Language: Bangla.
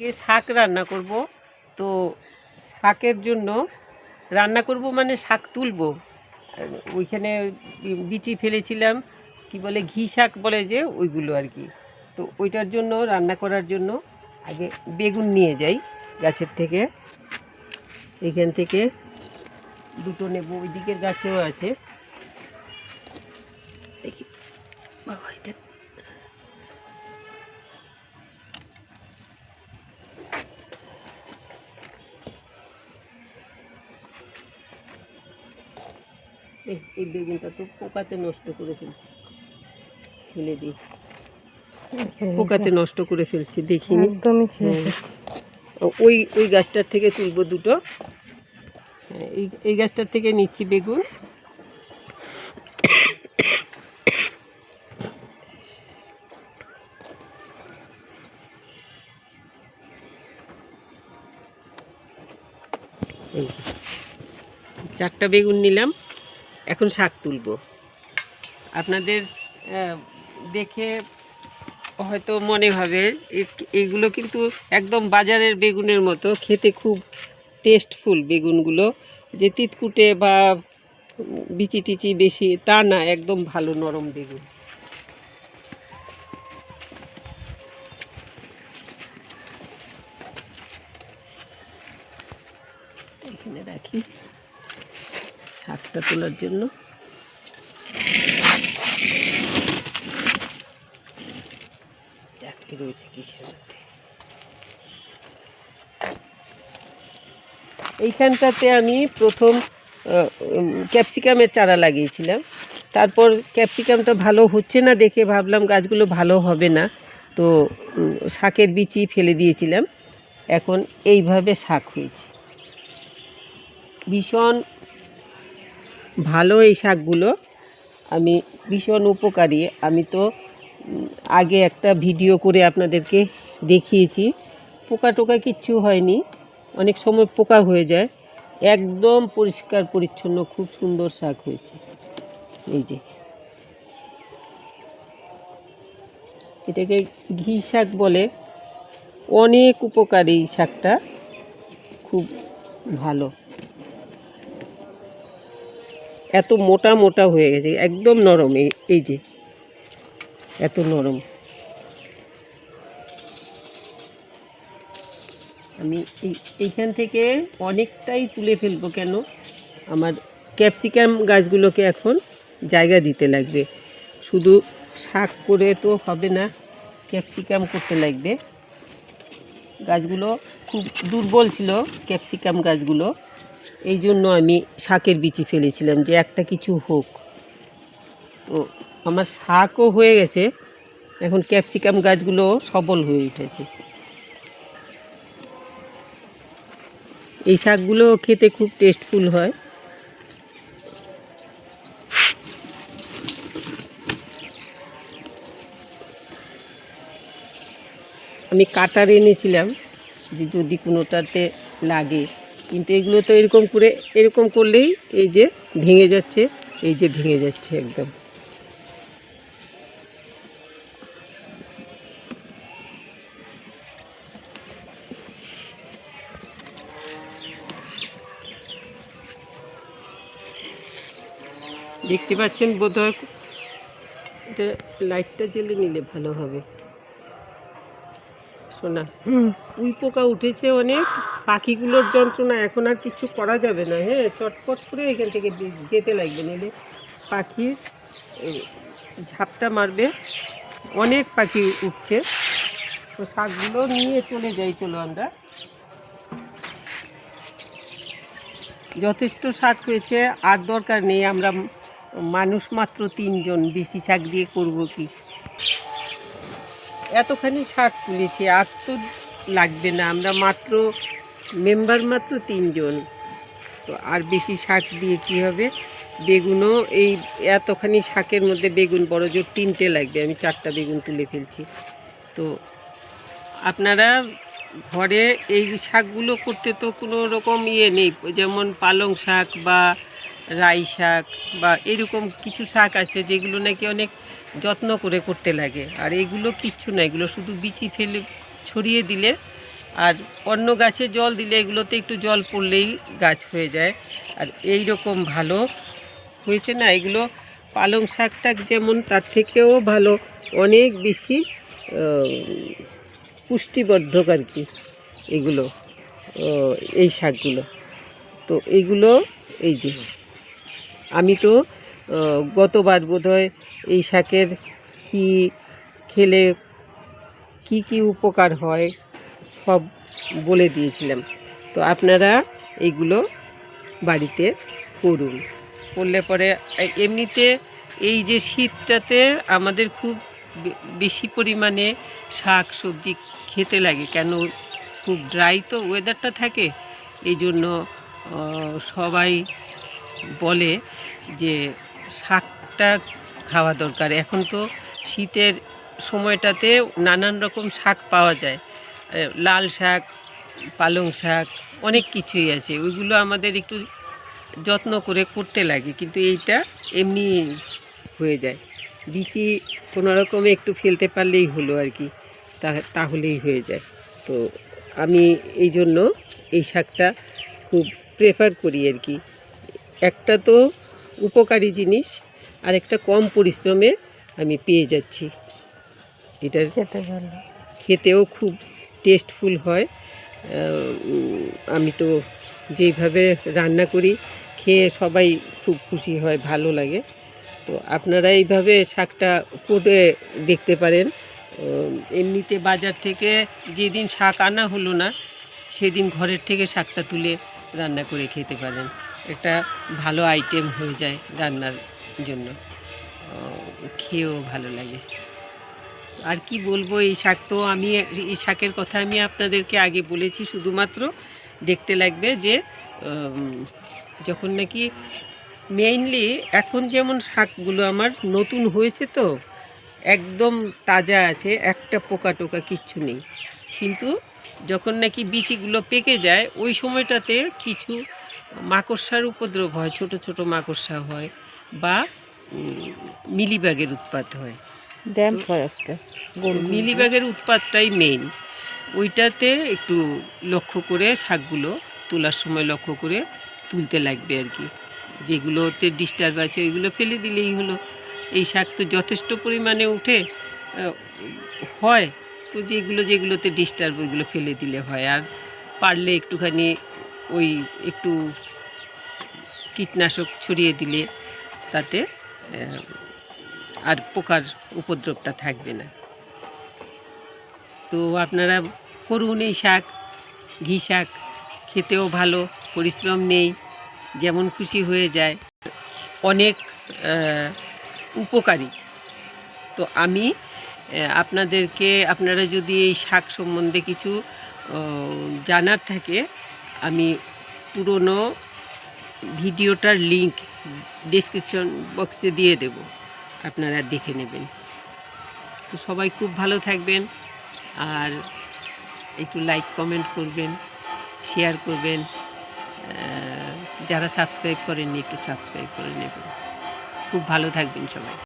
আজকে শাক রান্না করব। তো শাকের জন্য রান্না করব মানে শাক তুলবো। ওইখানে বিচি ফেলেছিলাম, কি বলে ঘি শাক বলে যে ওইগুলো আর কি। তো ওইটার জন্য, রান্না করার জন্য আগে বেগুন নিয়ে যাই গাছের থেকে। এখান থেকে দুটো নেব ওই দিকের গাছেও আছে। এই বেগুনটা তো পোকাতে নষ্ট করে ফেলছি। ফেলে দিই পোকাতে নষ্ট করে ফেলছি দেখিনি। হ্যাঁ। ওই ওই গাছটার থেকে তুলবো দুটো। হ্যাঁ, এই এই গাছটার থেকে নিচ্ছি বেগুন। চারটা বেগুন নিলাম। এখন শাক তুলবো। আপনাদের দেখে হয়তো মনে হবে এগুলো কিন্তু একদম বাজারের বেগুনের মতো, খেতে খুব টেস্টফুল বেগুনগুলো। যে তিতকুটে বা বিচি টিচি বেশি, তা না, একদম ভালো নরম বেগুন। এখানে রাখি। শাকটা তোলার জন্য। আটকে রয়েছে কিসের মধ্যে? এইখানটাতে আমি প্রথম ক্যাপসিকামের চারা লাগিয়েছিলাম। তারপর ক্যাপসিকামটা ভালো হচ্ছে না দেখে ভাবলাম গাছগুলো ভালো হবে না। তো শাকের বিচি ফেলে দিয়েছিলাম। এখন এইভাবে শাক হয়েছে। ভীষণ ভালো এই শাকগুলো আমি ভীষণ উপকারী। আমি তো আগে একটা ভিডিও করে আপনাদেরকে দেখিয়েছি। পোকা টোকা কিচ্ছু হয়নি। অনেক সময় পোকা হয়ে যায়। একদম পরিষ্কার, পরিচ্ছন্ন, খুব সুন্দর শাক হয়েছে। এই যে। এটাকে ঘি শাক বলে। অনেক উপকারী শাকটা। খুব ভালো। এত মোটা মোটা হয়ে গেছে, একদম নরম এই এই যে। এত নরম। আমি এই, এইখান থেকে অনেকটাই তুলে ফেলব কেন? আমার ক্যাপসিকাম গাছগুলোকে এখন জায়গা দিতে লাগবে। শুধু শাক করে তো হবে না, ক্যাপসিকাম করতে লাগবে। গাছগুলো খুব দুর্বল ছিল, ক্যাপসিকাম গাছগুলো। এই জন্য আমি শাকের বিচি ফেলেছিলাম যে একটা কিছু হোক। তো আমার শাকও হয়ে গেছে। এখন ক্যাপসিকাম গাছগুলো সবল হয়ে উঠেছে। এই শাকগুলো খেতে খুব টেস্টফুল হয়। আমি কাটার এনেছিলাম যে যদি কোনোটাতে লাগে। কিন্তু এগুলো তো এরকম করে এরকম করলেই এই যে ভেঙে যাচ্ছে এই যে ভেঙে যাচ্ছে একদম। দেখতে পাচ্ছেন বোধহয় এটা লাইটটা জ্বেলে নিলে ভালো হবে। শোনা উই পোকা উঠেছে অনেক। পাখিগুলোর যন্ত্রণা এখন আর কিছু করা যাবে না হ্যাঁ? চটপট করে এখান থেকে যেতে লাগবে নাহলে পাখির ঝাপটা মারবে। অনেক পাখি উঠছে। তো শাকগুলো নিয়ে চলে যাই, চলো আমরা। যথেষ্ট শাক হয়েছে, আর দরকার নেই, আমরা মানুষ মাত্র তিনজন, বেশি শাক দিয়ে করব কি? এতখানি শাক তুলেছি, আর তো লাগবে না, আমরা মাত্র মেম্বার মাত্র তিনজন। তো আর বেশি শাক দিয়ে কি হবে? বেগুনও এই এতখানি শাকের মধ্যে বেগুন বড় জোর তিনটে লাগবে। আমি চারটা বেগুন তুলে ফেলছি। তো আপনারা ঘরে এই শাকগুলো করতে তো কোনো রকম ইয়ে নেই। যেমন পালং শাক বা রাই শাক বা এরকম কিছু শাক আছে যেগুলো নাকি অনেক যত্ন করে করতে লাগে। আর এগুলো কিচ্ছু না। এগুলো শুধু বিচি ফেলে ছড়িয়ে দিলে আর অন্য গাছে জল দিলে এগুলোতে একটু জল পড়লেই গাছ হয়ে যায়। আর এই রকম ভালো। হয়েছে না? এগুলো পালং শাকটা যেমন তার থেকেও ভালো, অনেক বেশি পুষ্টিবর্ধক আর কি এগুলো এই শাকগুলো। তো এইগুলো এই যে, আমি তো গতবার বোধহয় এই শাকের কি খেলে কি কি উপকার হয় সব বলে দিয়েছিলাম। তো আপনারা এইগুলো বাড়িতে করুন। করলে পরে এমনিতে এই যে শীতটাতে আমাদের খুব বেশি পরিমাণে শাক সবজি খেতে লাগে। কেন খুব ড্রাই তো ওয়েদারটা থাকে। এই জন্য সবাই বলে যে শাকটা খাওয়া দরকার। এখন তো শীতের সময়টাতে নানান রকম শাক পাওয়া যায়। লাল শাক পালং শাক অনেক কিছুই আছে। ওইগুলো আমাদের একটু যত্ন করে করতে লাগে কিন্তু এইটা এমনি হয়ে যায়। বিচি কোনো রকমে একটু ফেলতে পারলেই হলো আর কি তাহলেই হয়ে যায়। তো আমি এই জন্য এই শাকটা খুব প্রেফার করি আর কি। একটা তো উপকারী জিনিস আর একটা কম পরিশ্রমে আমি পেয়ে যাচ্ছি। এটার খেতেও খুব টেস্টফুল হয়। আমি তো যেইভাবে রান্না করি, খেয়ে সবাই খুব খুশি হয়, ভালো লাগে। তো আপনারা এইভাবে শাকটা করে দেখতে পারেন। এমনিতে বাজার থেকে যেদিন শাক আনা হলো না, সেদিন ঘরের থেকে শাকটা তুলে রান্না করে খেতে পারেন। একটা ভালো আইটেম হয়ে যায় রান্নার জন্য। খেয়েও ভালো লাগে। আর কি বলব, এই শাক তো আমি, এই শাকের কথা আমি আপনাদেরকে আগে বলেছি, শুধুমাত্র দেখতে লাগবে যে যখন নাকি মেইনলি এখন যেমন শাকগুলো আমার নতুন হয়েছে তো, একদম তাজা আছে, একটা পোকা টোকা কিচ্ছু নেই। কিন্তু যখন নাকি বিচিগুলো পেকে যায়, ওই সময়টাতে কিছু মাকড়সার উপদ্রব হয়, ছোট ছোট মাকড়সা হয় বা মিলিবাগের উৎপাত হয়। ড্যাম্প হয় একটা। মিলিবাগের উৎপাতটাই মেইন ওইটাতে একটু লক্ষ্য করে শাকগুলো তোলার সময় লক্ষ্য করে তুলতে লাগবে আর কি। যেগুলোতে ডিস্টার্ব আছে, ওইগুলো ফেলে দিলেই হলো। এই শাক তো যথেষ্ট পরিমাণে উঠে হয়, তো যেগুলো, যেগুলোতে ডিস্টার্ব ওইগুলো ফেলে দিলে হয়। আর পারলে একটুখানি ওই একটু কীটনাশক ছড়িয়ে দিলে তাতে আর পোকার উপদ্রবটা থাকবে না। তো আপনারা করুন এই শাক, ঘি শাক, খেতেও ভালো, পরিশ্রম নেই, যেমন খুশি হয়ে যায়। অনেক উপকারী। তো আমি আপনাদেরকে, আপনারা যদি এই শাক সম্বন্ধে কিছু জানার থাকে, আমি পুরনো ভিডিওটার লিংক ডিসক্রিপশন বক্সে দিয়ে দেব। আপনারা দেখে নেবেন। তো সবাই খুব ভালো থাকবেন আর একটু লাইক কমেন্ট করবেন শেয়ার করবেন। যারা সাবস্ক্রাইব করেননি একটু সাবস্ক্রাইব করে নেবেন। খুব ভালো থাকবেন সবাই।